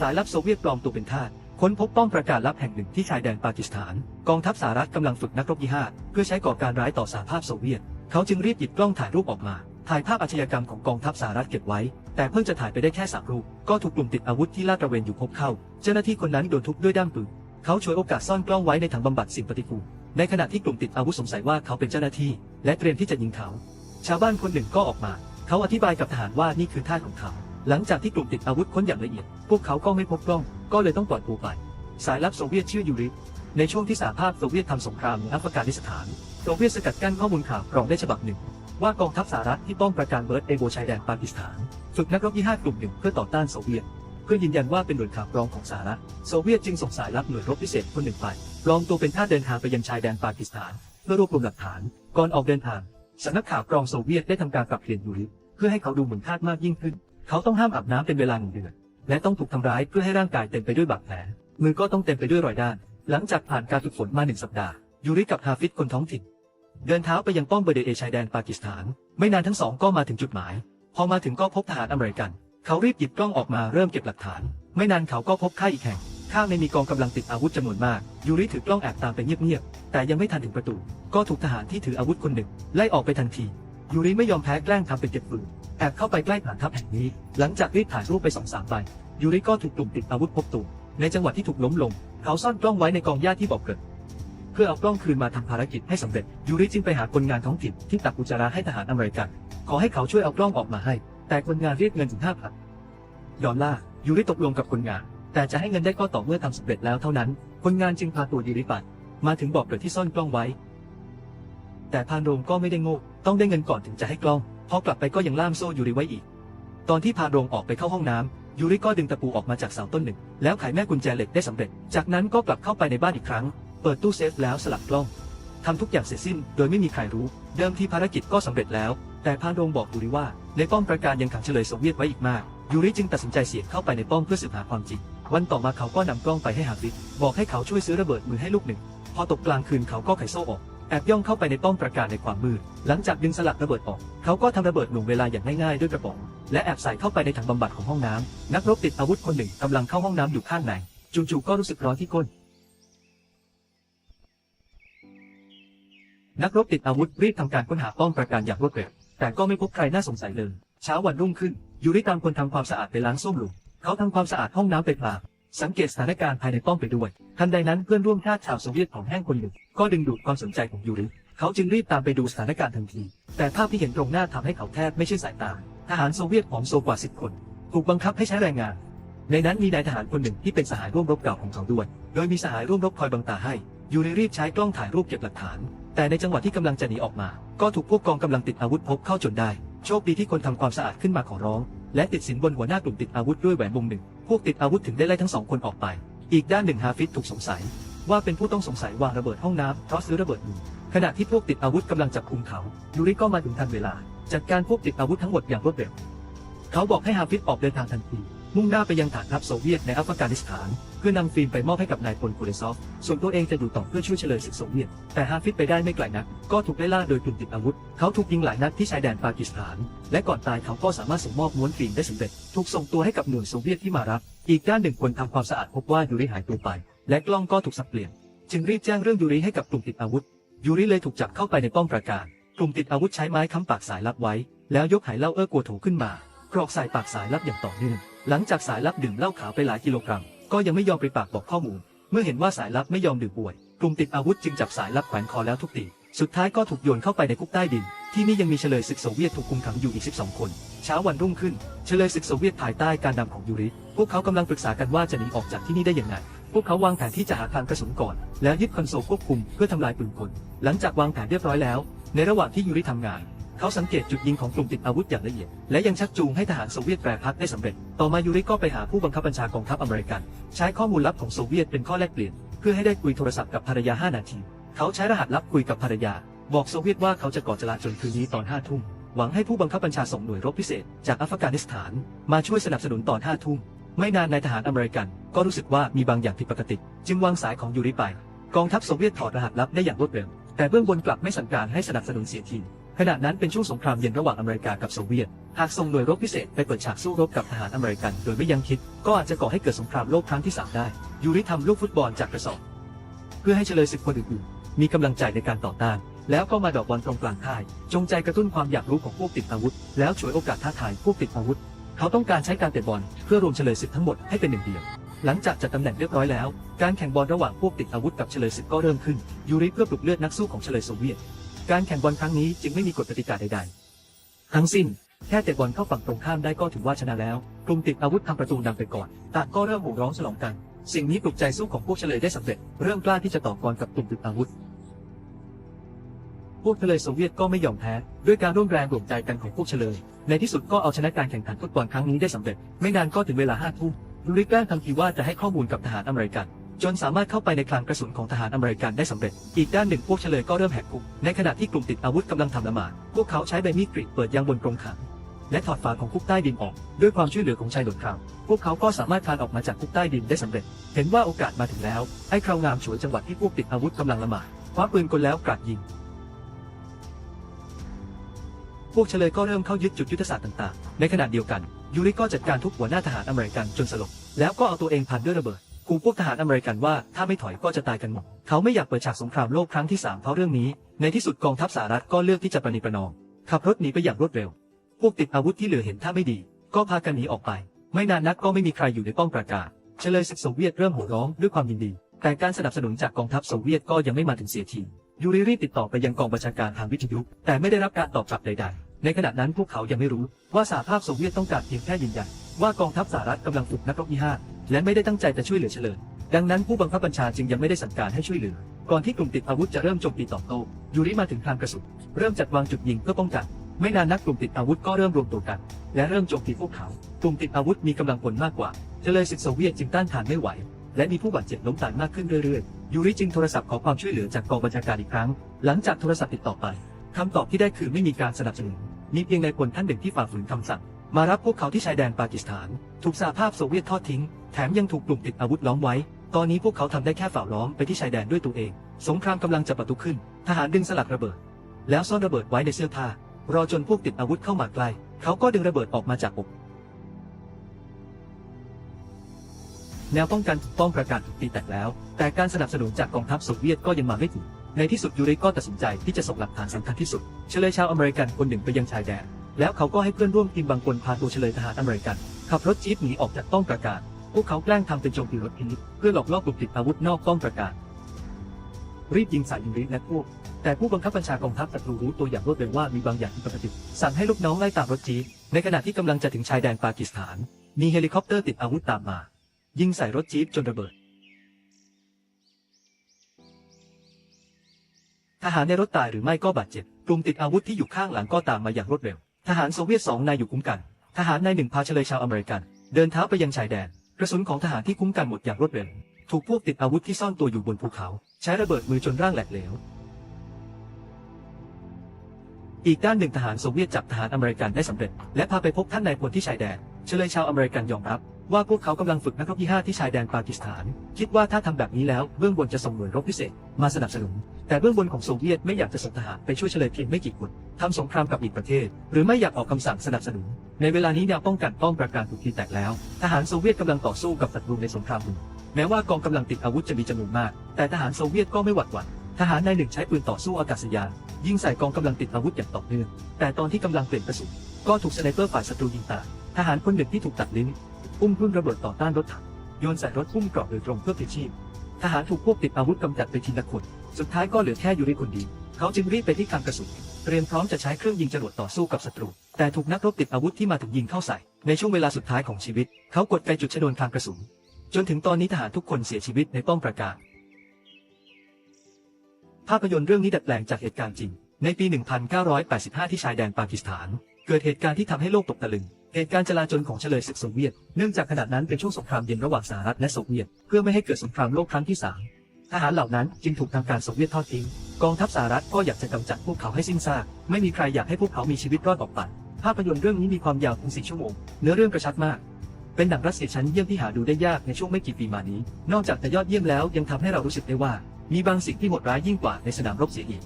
สายลับโซเวียตปลอมตัวเป็นทาสค้นพบป้อมประกาศลับแห่งหนึ่งที่ชายแดนปากีสถาน กองทัพสหรัฐกำลังฝึกนักรบยี่ห้าเพื่อใช้ก่อการร้ายต่อสหภาพโซเวียต เขาจึงรีบหยิบกล้องถ่ายรูปออกมา ถ่ายภาพอาชญากรรมของกองทัพสหรัฐเก็บไว้ แต่เพิ่งจะถ่ายไปได้แค่สามรูป ก็ถูกกลุ่มติดอาวุธที่ลาดตระเวนอยู่พบเข้า เจ้าหน้าที่คนนั้นโดนทุบด้วยด้ามปืน เขาฉวยโอกาสซ่อนกล้องไว้ในถังบำบัดสิ่งปฏิกูล ในขณะที่กลุ่มติดอาวุธสงสัยว่าเขาเป็นเจ้าหน้าที่ และเตรียมที่จะยิงเขา ชาวบ้านคนหนึ่งก็ออกมา เขาอธิบายกับทหารว่านี่คือท่าของเขา หลังจากที่กลุ่มติดอาวุธค้นอย่างละเอียด พวกเขาก็ไม่พบกล้อง ก็เลยต้องปล่อยตัวไป สายลับโซเวียตชื่อยูริ ในช่วงที่สหภาพโซเวียตทำสงครามในอัฟกานิสถาน โซเวียตสกัดกั้นข้อมูลข่าวกรองได้ฉบับหนึ่ง ว่ากองทัพสหรัฐที่ป้องประการเบิร์ตเอโบชายแดนปากีสถานฝึกนักรบยี่ห้ากลุ่มหนึ่งเพื่อต่อต้านโซเวียต เพื่อยืนยันว่าเป็นหน่วยข่าวกรองของสหรัฐ โซเวียตจึงส่งสายลับหน่วยรบพิเศษคนหนึ่งไปปลอมตัวเป็นท่าสเดินทางไปยังชายแดนปากีสถาน เพื่อรวบรวมหลักฐาน ก่อนออกเดินทางสำนักข่าวกรองโซเวียตได้ทำการปรับเปลี่ยนยูริเพื่อให้เขาดูเหมือนทาสมากยิ่งขึ้น เขาต้องห้ามอาบน้ำเป็นเวลาหนึ่งเดือน และต้องถูกทำร้ายเพื่อให้ร่างกายเต็มไปด้วยบาดแผล มือก็ต้องเต็มไปด้วยรอยด้าน หลังจากผ่านการฝึกฝนมาหนึ่งสัปดาห์ ยูริกับฮาฟิดคนท้องถิ่น เดินเท้าไปยังป้อมเบเดเอชายแดนปากีสถาน ไม่นานทั้งสองก็มาถึงจุดหมาย พอมาถึงก็พบทหารอเมริกัน เขารีบหยิบกล้องออกมาเริ่มเก็บหลักฐาน ไม่นานเขาก็พบค่ายอีกแห่ง ข้างในมีกองกำลังติดอาวุธจำนวนมาก ยูริถือกล้องแอบตามไปเงียบๆ แต่ยังไม่ทันถึงประตู ก็ถูกทหารที่ถืออาวุธคนหนึ่ง ไล่ออกไปทันที ยูริไม่ยอมแพ้แกล้งทำเป็นเก็บปืน แอบเข้าไปใกล้ฐานทัพแห่งนี้ หลังจากรีบถ่ายรูปไปสองสามใบยูริก็ถูกกลุ่มติดอาวุธพบตัว ในจังหวะที่ถูกล้มลง เขาซ่อนกล้องไว้ในกองหญ้าที่บอกเกิด เพื่อเอากล้องคืนมาทำภารกิจให้สำเร็จ ยูริจึงไปหาคนงานท้องถิ่นที่ตักอุจจาระให้ทหารอเมริกัน ขอให้เขาช่วยเอากล้องออกมาให้ แต่คนงานเรียกเงินถึงห้าพันดอลลาร์ยูริตกลงกับคนงาน แต่จะให้เงินได้ก็ต่อเมื่อทำสำเร็จแล้วเท่านั้น คนงานจึงพาตัวยูริไปมาถึงบอกเกิดที่ซ่อนกล้องไว้ แต่พานโรงก็ไม่ได้โง่ต้องได้เงินก่อนถึงจะให้กล้อง พอกลับไปก็ยังล่ามโซ่ยูริไว้อีก ตอนที่พาโรงออกไปเข้าห้องน้ำยูริก็ดึงตะปูออกมาจากเสาต้นหนึ่ง แล้วไขแม่กุญแจเหล็กได้สำเร็จ จากนั้นก็กลับเข้าไปในบ้านอีกครั้ง เปิดตู้เซฟแล้วสลับกล้องทำทุกอย่างเสร็จสิ้น โดยไม่มีใครรู้ เดิมทีภารกิจก็สำเร็จแล้ว แต่พาโรงบอกยูริว่า ในป้อมประการยังขังเฉลยโซเวียตไว้อีกมากยูริจึงตัดสินใจเสี่ยงเข้าไปในป้อมเพื่อสืบหาความจริง วันต่อมาเขาก็นำกล้องไปให้ฮาฟิดบอกให้เขาช่วยซื้อระเบิดมือให้ลูกหนึ่ง พอตกกลางคืนเขาก็ไขโซ่ออก แอบย่องเข้าไปในป้อมประกาศในความมืด หลังจากดึงสลักระเบิดออก เขาก็ทำระเบิดหน่วงเวลาอย่างง่ายๆด้วยกระป๋องและแอบใส่เข้าไปในถังบำบัดของห้องน้ำนักรบติดอาวุธคนหนึ่งกำลังเข้าห้องน้ำอยู่ข้างในจู่ๆก็รู้สึกร้อนที่ก้น นักรบติดอาวุธรีบทำการค้นหาป้อมประการอย่างรวดเร็วแต่ก็ไม่พบใครน่าสงสัยเลย เช้าวันรุ่งขึ้นยูริตามคนทำความสะอาดไปล้างส้วมหลุมเขาทำความสะอาดห้องน้ำไปพลาง สังเกตสถานการณ์ภายในป้อมไปด้วย ทันใดนั้นเพื่อนร่วมชาติชาวโซเวียตของแห้งคนหนึ่งก็ดึงดูดความสนใจของยูริเขาจึงรีบตามไปดูสถานการณ์ทันที แต่ภาพที่เห็นตรงหน้าทำให้เขาแทบไม่เชื่อสายตา ทหารโซเวียตผอมโซกว่าสิบคน ถูกบังคับให้ใช้แรงงาน ในนั้นมีนายทหารคนหนึ่งที่เป็นสหายร่วมรบเก่าของเขาด้วย โดยมีสหายร่วมรบคอยบังตาให้ ยูริรีบใช้กล้องถ่ายรูปเก็บหลักฐาน แต่ในจังหวะที่กำลังจะหนีออกมา ก็ถูกพวกกองกำลังติดอาวุธพบเข้าจนได้ โชคดีที่คนทำความสะอาดขึ้นมาขอร้อง และติดสินบนหัวหน้ากลุ่มติดอาวุธด้วยแหวนวงหนึ่ง พวกติดอาวุธถึงได้ไล่ทั้งสองคนออกไป อีกด้านหนึ่งฮาฟิดถูกสงสัย ว่าเป็นผู้ต้องสงสัยวางระเบิดห้องน้ำทอสหรือระเบิดมือขณะที่พวกติดอาวุธกำลังจับคุมเขายูริก็มาถึงทันเวลา จัดการพวกติดอาวุธทั้งหมดอย่างรวดเร็ว เขาบอกให้ฮาฟิดออกเดินทางทันที มุ่งหน้าไปยังฐานทัพโซเวียตในอัฟกานิสถาน เพื่อนำฟิล์มไปมอบให้กับนายพลคูเรซอฟ ส่วนตัวเองจะอยู่ต่อเพื่อช่วยเฉลยศึกโซเวียต แต่ฮาฟิดไปได้ไม่ไกลนัก ก็ถูกไล่ล่าโดยกลุ่มติดอาวุธ เขาถูกยิงหลายนัดที่ชายแดนปากีสถาน และก่อนตายเขาก็สามารถส่งมอบม้วนฟิล์มได้สำเร็จ ถูกส่งตัวให้กับหน่วยโซเวียตที่มารับ อีกด้านหนึ่งคนทำความสะอาดพบว่ายูริหายตัวไป และกล้องก็ถูกสับเปลี่ยน จึงรีบแจ้งเรื่องยูริให้กับกลุ่มติดอาวุธ ยูริเลยถูกจับเข้าไปในป้อมปราการ กลุ่มติดอาวุธใช้ไม้ค้ำปากสายลับไว้ แล้วยกไหเหล้าเอ้อกัวโถขึ้นมากรอกใส่ปากสายลับอย่างต่อเนื่อง หลังจากสายลับดื่มเหล้าขาวไปหลายกิโลกรัม ก็ยังไม่ยอมไปปากบอกข้อมูล เมื่อเห็นว่าสายลับไม่ยอมดื่มป่วย กลุ่มติดอาวุธจึงจับสายลับแขวนคอแล้วทุบตี สุดท้ายก็ถูกโยนเข้าไปในคุกใต้ดิน ที่นี่ยังมีเฉลยศึกโซเวียตถูกคุมขังอยู่อีก 12 คน เช้าวันรุ่งขึ้น เฉลยศึกโซเวียตภายใต้การนำของยูริ พวกเขากำลังปรึกษากันว่าจะหนีออกจากที่นี่ได้อย่างไรพวกเขาวางแผนที่จะหาทางกระสุนก่อน แล้วยึดคอนโซลควบคุมเพื่อทำลายปืนกล หลังจากวางแผนเรียบร้อยแล้ว ในระหว่างที่ยูริทำงาน เขาสังเกตจุดยิงของกลุ่มติดอาวุธอย่างละเอียด และยังชักจูงให้ทหารโซเวียตแปรพักได้สำเร็จ ต่อมายูริก็ไปหาผู้บังคับบัญชากองทัพอเมริกัน ใช้ข้อมูลลับของโซเวียตเป็นข้อแลกเปลี่ยน เพื่อให้ได้คุยโทรศัพท์กับภรรยา 5 นาที เขาใช้รหัสลับคุยกับภรรยา บอกโซเวียตว่าเขาจะก่อจลาจลคืนนี้ตอน5ทุ่ม หวังให้ผู้บังคับบัญชาส่งหน่วยรบพิเศษ จากอัฟกานิสถานมาช่วยสนับสนุนตอน5ทุ่ม ไม่นานนายทหารอเมริกัน ก็รู้สึกว่ามีบางอย่างผิดปกติ จึงวางสายของยูริไป กองทัพโซเวียตถอดรหัสลับได้อย่างรวดเร็ว แต่เบื้องบนกลับไม่สั่งการให้สนับสนุนเสียที ขณะนั้นเป็นช่วงสงครามเย็นระหว่างอเมริกากับโซเวียต หากส่งหน่วยรบพิเศษไปเปิดฉากสู้รบกับทหารอเมริกัน โดยไม่ยังคิด ก็อาจจะก่อให้เกิดสงครามโลกครั้งที่สามได้ ยูริทำลูกฟุตบอลจากกระสอบ เพื่อให้เฉลยศึกคนอื่นๆ มีกำลังใจในการต่อต้าน แล้วก็มาดอกบอลตรงกลางค่าย จงใจกระตุ้นความอยากรู้ของพวกติดอาวุธ แล้วฉวยโอกาสท้าทายพวกติดอาวุธ เขาต้องการใช้การเตะบอลเพื่อรวมเฉลยศึกทั้งหมดให้เป็นหนึ่งเดียวหลังจากจัดตำแหน่งเรียบร้อยแล้ว การแข่งบอลระหว่างพวกติดอาวุธกับเฉลยศึกก็เริ่มขึ้น ยูริเพื่อปลุกเลือดนักสู้ของเฉลยโซเวียต การแข่งบอลครั้งนี้จึงไม่มีกฎกติกาใดๆ ทั้งสิ้น แค่เตะบอลเข้าฝั่งตรงข้ามได้ก็ถือว่าชนะแล้วกลุ่มติดอาวุธทำประตูนำไปก่อนต่างก็เริ่มโห่ร้องฉลองกัน สิ่งนี้ปลุกใจสู้ของพวกเฉลยได้สำเร็จ เริ่มกล้าที่จะต่อกรกับกลุ่มติดอาวุธ พวกเฉลยโซเวียตก็ไม่ยอมแพ้ ด้วยการร่วมแรงรวมใจกันของพวกเฉลย ในที่สุดก็เอาชนะการแข่งขันฟุตบอลครั้งนี้ได้สำเร็จ ไม่นานก็ถึงเวลาห้าทุ่มยูริแกล้งทำทีว่าจะให้ข้อมูลกับทหารอเมริกัน จนสามารถเข้าไปในคลังกระสุนของทหารอเมริกันได้สำเร็จ อีกด้านหนึ่งพวกเฉลยก็เริ่มแหกคุก ในขณะที่กลุ่มติดอาวุธกำลังทำละหมาด พวกเขาใช้ใบมีดกรีดเปิดยางบนกรงขัง และถอดฝาของคุกใต้ดินออก ด้วยความช่วยเหลือของชายหลดคราวพวกเขาก็สามารถคลานออกมาจากคุกใต้ดินได้สำเร็จ เห็นว่าโอกาสมาถึงแล้ว ไอ้คราวงามฉวยจังหวะที่พวกติดอาวุธกำลังละหมาด คว้าปืนกลแล้วกราดยิง พวกเฉลยก็เริ่มเข้ายึดจุดยุทธศาสตร์ต่างๆ ในขณะเดียวกันยูริก็จัดการทุบหัวหน้าทหารอเมริกันจนสลบ แล้วก็เอาตัวเองพันด้วยระเบิด ขู่พวกทหารอเมริกันว่าถ้าไม่ถอยก็จะตายกันหมด เขาไม่อยากเปิดฉากสงครามโลกครั้งที่สามเพราะเรื่องนี้ ในที่สุดกองทัพสหรัฐก็เลือกที่จะประนีประนอม ขับรถหนีไปอย่างรวดเร็ว พวกติดอาวุธที่เหลือเห็นท่าไม่ดี ก็พากันหนีออกไป ไม่นานนักก็ไม่มีใครอยู่ในป้อมปราการเฉลยศึกโซเวียตเริ่มโห่ร้องด้วยความยินดี แต่การสนับสนุนจากกองทัพโซเวียตก็ยังไม่มาถึงเสียทียูริรีติดต่อไปยังกองบัญชาการทางวิทยุแต่ไม่ได้รับการตอบกลับใดๆ ในขณะนั้นพวกเขายังไม่รู้ว่าสหภาพโซเวียตต้องการเพียงแค่ยืนยันว่ากองทัพสหรัฐกำลังฝึกนักรบยี่ห้า และไม่ได้ตั้งใจจะช่วยเหลือเฉลิมดังนั้นผู้บังคับบัญชาจึงยังไม่ได้สั่งการให้ช่วยเหลือ ก่อนที่กลุ่มติดอาวุธจะเริ่มโจมตีตอบโต้ยูริมาถึงคลังกระสุนเริ่มจัดวางจุดยิงเพื่อป้องกัน ไม่นานนักกลุ่มติดอาวุธก็เริ่มรวมตัวกัน และเริ่มโจมตีพวกเขา กลุ่มติดอาวุธมีกำลังพลมากกว่าเฉลยศึกโซเวียตจึงต้านทานไม่ไหว และมีผู้บาดเจ็บล้มตายมากขึ้นเรื่อยๆยูริจึงโทรศัพท์ขอความช่วยเหลือจากกองบัญชาการอีกครั้ง หลังจากโทรศัพท์ติดต่อไปคำตอบที่ได้คือไม่มีการสนับสนุนมีเพียงนายพลท่านหนึ่งที่ฝ่าฝืนคำสั่ง มารับพวกเขาที่ชายแดนปากีสถาน ถูกสหภาพโซเวียตทอดทิ้ง แถมยังถูกกลุ่มติดอาวุธล้อมไว้ ตอนนี้พวกเขาทำได้แค่ฝ่าล้อมไปที่ชายแดนด้วยตัวเอง สงครามกำลังจะปะทุขึ้น ทหารดึงสลักระเบิด แล้วซ่อนระเบิดไว้ในเสื้อผ้า รอจนพวกติดอาวุธเข้ามาใกล้ เขาก็ดึงระเบิดออกมาจากอก แนวป้องกันถูกต้องประกาศถูกตีแตกแล้ว แต่การสนับสนุนจากกองทัพโซเวียตก็ยังมาไม่ถึง ในที่สุดยูริก็ตัดสินใจที่จะส่งหลักฐานสำคัญที่สุด เฉลยชาวอเมริกันคนหนึ่งไปยังชายแดน แล้วเขาก็ให้เพื่อนร่วมทีมบางคนพาตัวเฉลยทหารอเมริกันขับรถจี๊ปหนีออกจากป้อมปราการ พวกเขาแกล้งทำเป็นโจมตีรถพินิจเพื่อหลอกล่อกลุ่มติดอาวุธนอกป้อมปราการ รีบยิงใส่ยูริและพวก แต่ผู้บังคับบัญชากองทัพศัตรูรู้ตัวอย่างรวดเร็วว่ามีบางอย่างผิดปกติ สั่งให้ลูกน้องไล่ตามรถจีในขณะที่กำลังจะถึงชายแดนปากีสถาน มีเฮลิคอปเตอร์ติดอาวุธตามมา ยิงใส่รถจี๊ปจนระเบิด ทหารในรถตายหรือไม่ก็บาดเจ็บ กลุ่มติดอาวุธที่อยู่ข้างหลังก็ตามมาอย่างรวดเร็ว ทหารโซเวียตสองนายอยู่คุ้มกัน ทหารนายหนึ่งพาเฉลยชาวอเมริกัน เดินเท้าไปยังชายแดน กระสุนของทหารที่คุ้มกันหมดอย่างรวดเร็ว ถูกพวกติดอาวุธที่ซ่อนตัวอยู่บนภูเขา ใช้ระเบิดมือจนร่างแหลกเหลว อีกด้านหนึ่งทหารโซเวียตจับทหารอเมริกันได้สำเร็จ และพาไปพบท่านนายพลที่ชายแดนเฉลยชาวอเมริกันยอมรับ ว่าพวกเขากำลังฝึกนักรบที่ห้าที่ชายแดนปากีสถาน คิดว่าถ้าทำแบบนี้แล้วเบื้องบนจะส่งหน่วยรบพิเศษ มาสนับสนุน แต่เบื้องบนของโซเวียตไม่อยากจะส่งทหารไปช่วยเฉลยเพียงไม่กี่คน ทำสงครามกับอีกประเทศ หรือไม่อยากออกคำสั่งสนับสนุน ในเวลานี้แนวป้องกันป้อมปราการถูกทีแตกแล้ว ทหารโซเวียตกำลังต่อสู้กับศัตรูในสงครามหนึ่งแม้ว่ากองกำลังติดอาวุธจะมีจำนวนมาก แต่ทหารโซเวียตก็ไม่หวั่นหวั่นทหารนายหนึ่งใช้ปืนต่อสู้อากาศยานยิงใส่กองกำลังติดอาวุธอย่างต่อเนื่องแต่ตอนที่กำลังเปลี่ยนกระสุนก็ถูกสไนเปอร์ฝ่ายศัตรูยิงตายทหารคนหนึ่งที่ถูกตัดลิ้นอุ้มทุ่นระเบิดต่อต้านรถถังโยนใส่รถพุ่มเกราะโดยตรงเพื่อพลีชีพทหารถูกพวกติดอาวุธกำจัดไปทีละคน สุดท้ายก็เหลือแค่ยูริคนดี เขาจึงรีบไปที่คลังกระสุน เตรียมพร้อมจะใช้เครื่องยิงจรวดต่อสู้กับศัตรู แต่ถูกนักรบติดอาวุธที่มาถึงยิงเข้าใส่ ในช่วงเวลาสุดท้ายของชีวิต เขากดไกจุดชนวนคลังกระสุน จนถึงตอนนี้ทหารทุกคนเสียชีวิตในป้อมปราการ ภาพยนตร์เรื่องนี้ดัดแปลงจากเหตุการณ์จริง ในปี 1985 ที่ชายแดนปากีสถาน เกิดเหตุการณ์ที่ทำให้โลกตกตะลึงเหตุการณ์จลาจลของเฉลยศึกโซเวียต เนื่องจากขณะนั้นเป็นช่วงสงครามเย็นระหว่างสหรัฐและโซเวียต เพื่อไม่ให้เกิดสงครามโลกครั้งที่ 3 ทหารเหล่านั้นจึงถูกทางการโซเวียตทอดทิ้ง กองทัพสหรัฐก็อยากจะกำจัดพวกเขาให้สิ้นซาก ไม่มีใครอยากให้พวกเขามีชีวิตรอดออกไป ภาพยนตร์เรื่องนี้มีความยาวถึง4ชั่วโมง เนื้อเรื่องกระชับมาก เป็นหนังรัสเซียชั้นเยี่ยมที่หาดูได้ยากในช่วงไม่กี่ปีมานี้ นอกจากจะยอดเยี่ยมแล้วยังทำให้เรารู้สึกได้ว่า มีบางสิ่งที่โหดร้ายยิ่งกว่าในสนามรบเสียอีก